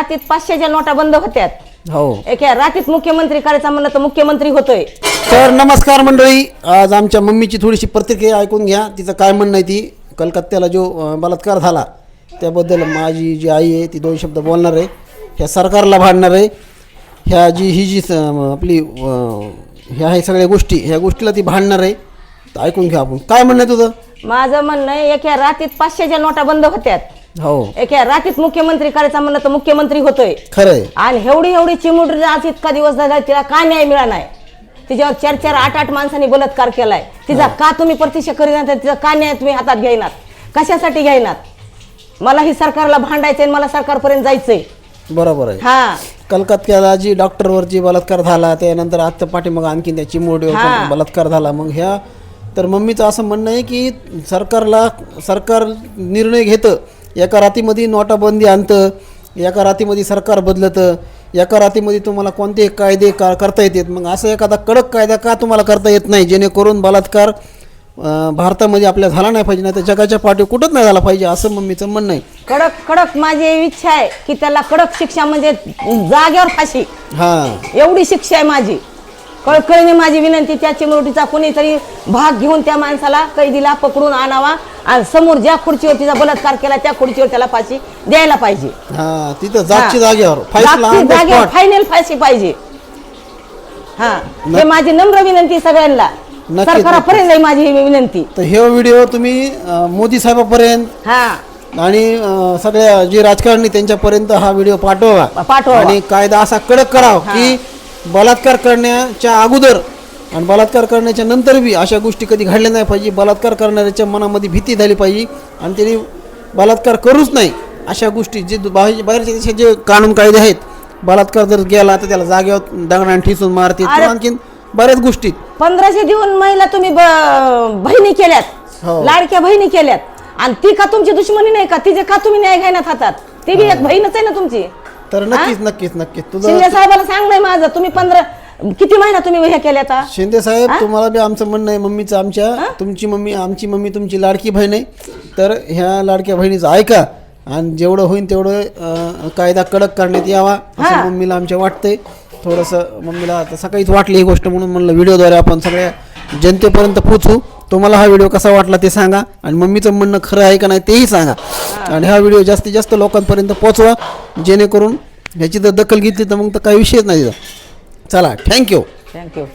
रात्रीत पाचशेच्या नोटा बंद होत्यात. हो. एका रात्रीत मुख्यमंत्री करायचा म्हणलं तर मुख्यमंत्री होतोय. तर नमस्कार मंडळी आज आमच्या मम्मीची थोडीशी प्रतिक्रिया ऐकून घ्या. तिचं काय म्हणणं आहे ती? कलकत्त्याला जो अं, बलात्कार झाला त्याबद्दल माझी जी आई आहे ती दोन शब्द बोलणार आहे. ह्या सरकारला भांडणार आहे. ह्या जी ही जी स- आपली अं, ह्या हे सगळ्या गोष्टी ह्या गोष्टीला ती भांडणार आहे. तर ऐकून घ्या आपण. काय म्हणणं आहे तुझं? माझं म्हणणं आहे, एका रात्रीत पाचशेच्या नोटा बंद होत्यात. हो. एका रात्रीत मुख्यमंत्री करायचा म्हणलं तर मुख्यमंत्री होतोय. खरं आहे आणि एवढी एवढी चिमुरडी आज इतका दिवस झाला तिला का न्याय मिळाला नाही? तिच्यावर चार चार आठ आठ माणसांनी बलात्कार केलाय. तिचा का तुम्ही प्रतीक्षा करीनात तिचा का न्याय तुम्ही हातात घ्यायनात कशासाठी घ्यायनात मला ही सरकारला भांडायचंय आणि मला सरकारपर्यंत जायचंय. बरोबर आहे. हा. कलकत्त्याला जी डॉक्टरवरची बलात्कार झाला त्यानंतर आता पाठीमाग आणखीन त्या चिमोडीवर हा. पण बलात्कार झाला. मग ह्या तर मम्मीचं असं म्हणणं आहे की सरकारला सरकार निर्णय घेतं. एका रातीमध्ये नोटाबंदी आणतं एका रातीमध्ये सरकार बदलतं एका रातीमध्ये तुम्हाला कोणते कायदे का करता येतात? मग असं एखादा कडक कायदा का तुम्हाला करता येत नाही? जेणेकरून बलात्कार भारतामध्ये आपल्या झाला नाही पाहिजे नाही तर जगाच्या पाठी कुठंच नाही झाला पाहिजे असं मम्मीचं म्हणणं आहे. कडक कडक माझी इच्छा आहे की त्याला कडक शिक्षा म्हणजे जागेवर फाशी. हां. एवढी शिक्षा आहे माझी. कळकळीने माझी विनंती त्या चिमरोटीचा कोणीतरी भाग घेऊन त्या माणसाला कैदीला पकडून आणावा. आणि समोर ज्या खुर्चीवर तिचा बलात्कार केला त्या खुर्चीवर त्याला फाशी द्यायला पाहिजे. हां तिथं जागची जागेवर. जागतिक जागेवर. फायनल फाशी पाहिजे. हा. हे माझी नम्र विनंती सगळ्यांना. नक्कीच, सरकारापर्यंत आहे माझी ही विनंती. तर हे व्हिडिओ तुम्ही अं, मोदी साहेबापर्यंत हा. आणि अं, सगळ्या जे राजकारणी त्यांच्यापर्यंत हा व्हिडिओ पाठवा. पाठवावा. आणि कायदा असा कडक करावा की बलात्कार करण्याच्या अगोदर आणि बलात्कार करण्याच्या नंतर बी अशा गोष्टी कधी घडल्या नाही पाहिजे. बलात्कार करणाऱ्याच्या मनामध्ये भीती झाली पाहिजे आणि त्यांनी बलात्कार करूच नाही अशा गोष्टी जे बाहेर बाहेरच्या देशात जे कानून कायदे आहेत बलात्कार जर गेला तर त्याला जागेवर दगडाने ठिसून मारते आणखीन बऱ्याच गोष्टी पंधराशे देऊन महिला तुम्ही बहिणी केल्यात. हो. लाडक्या बहिणी केल्यात. आणि ती का तुमची दुश्मनी नाही का? तिचे का तुम्ही न्याय घेण्यात हातात? ती बी एक बहीणच आहे ना तुमची? तर नक्कीच नक्कीच नक्कीच. तुझं साहेबाला सांगलंय माझं. तुम्ही पंधरा किती महिना तुम्ही हे केल्या आता? शिंदे साहेब तुम्हाला बी आमचं म्हणणं आहे मम्मीचं आमच्या. तुमची मम्मी आमची मम्मी तुमची लाडकी बहीण आहे. तर ह्या लाडक्या बहिणीचं ऐका आणि जेवढं होईल तेवढं अं, कायदा कडक करण्यात यावा असं. मम्मीला आमच्या वाटतंय. थोडंसं मम्मीला आता सकाळीच वाटली ही गोष्ट म्हणून म्हणलं व्हिडिओद्वारे आपण सगळ्या जनतेपर्यंत पोचू तुम्हाला हा व्हिडिओ कसा वाटला ते सांगा आणि मम्मीचं म्हणणं खरं आहे का नाही तेही सांगा. आणि हा व्हिडिओ जास्तीत जास्त लोकांपर्यंत पोचवा जेणेकरून ह्याची जर दखल घेतली तर मग तर काही विषयच नाही. चला थँक्यू थँक्यू